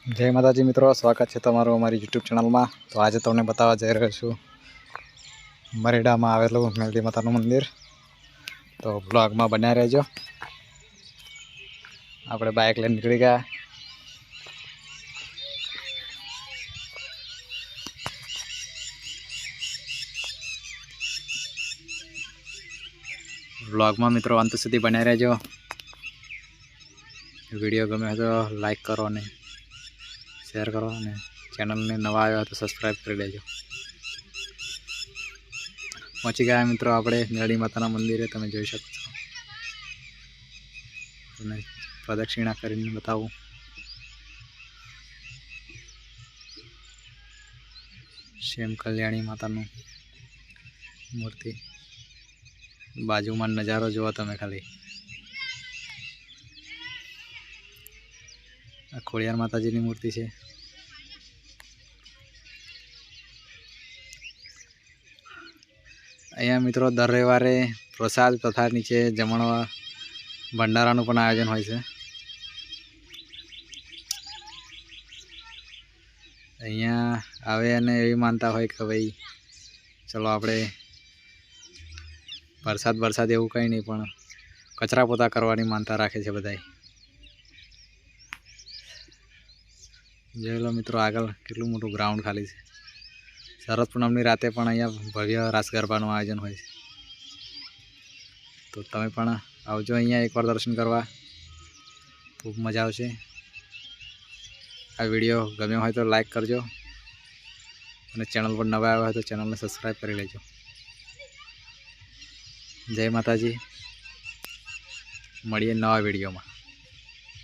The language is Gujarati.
જય માતાજી મિત્રો, સ્વાગત છે તમારું અમારી યુટ્યુબ ચેનલમાં તો આજે તમને બતાવવા જઈ રહ્યો છું મરેડામાં આવેલું મેલડી માતાનું મંદિર. તો બ્લોગમાં બન્યા રહેજો. આપણે બાઇક લઈને નીકળી ગયા. બ્લોગમાં મિત્રો અંત સુધી બન્યા રહેજો. વીડિયો ગમે તો લાઈક કરો અને શેર કરો અને ચેનલને નવા આવ્યા તો સબસ્ક્રાઈબ કરી દેજો. પહોંચી ગયા મિત્રો આપણે મેરડી માતાના મંદિરે, તમે જોઈ શકો છો. અને પ્રદક્ષિણા કરીને બતાવું. શ્યામ કલ્યાણી માતાનું મૂર્તિ. બાજુમાં નજારો જુઓ તમે ખાલી. આ ખોડિયાર માતાજીની મૂર્તિ છે. અહીંયા મિત્રો દર રવિવારે પ્રસાદ તથા નીચે જમણવા ભંડારાનું પણ આયોજન હોય છે. અહીંયા આવે અને એવી માનતા હોય કે ભાઈ, ચલો આપણે વરસાદ વરસાદ એવું કંઈ નહીં પણ કચરા પોતા કરવાની માનતા રાખે છે બધાય. જોઈ લો મિત્રો આગળ કેટલું મોટું ગ્રાઉન્ડ ખાલી છે. શરદ પૂનમની રાતે પણ અહીંયા ભવ્ય રાસ ગરબાનું આયોજન હોય છે. તો તમે પણ આવજો અહીંયા એકવાર દર્શન કરવા. ખૂબ મજા આવશે. આ વીડિયો ગમ્યો હોય તો લાઈક કરજો. અને ચેનલ પર નવા આવ્યા હોય તો ચેનલને સબસ્ક્રાઈબ કરી લેજો. જય માતાજી. મળીએ નવા વિડીયોમાં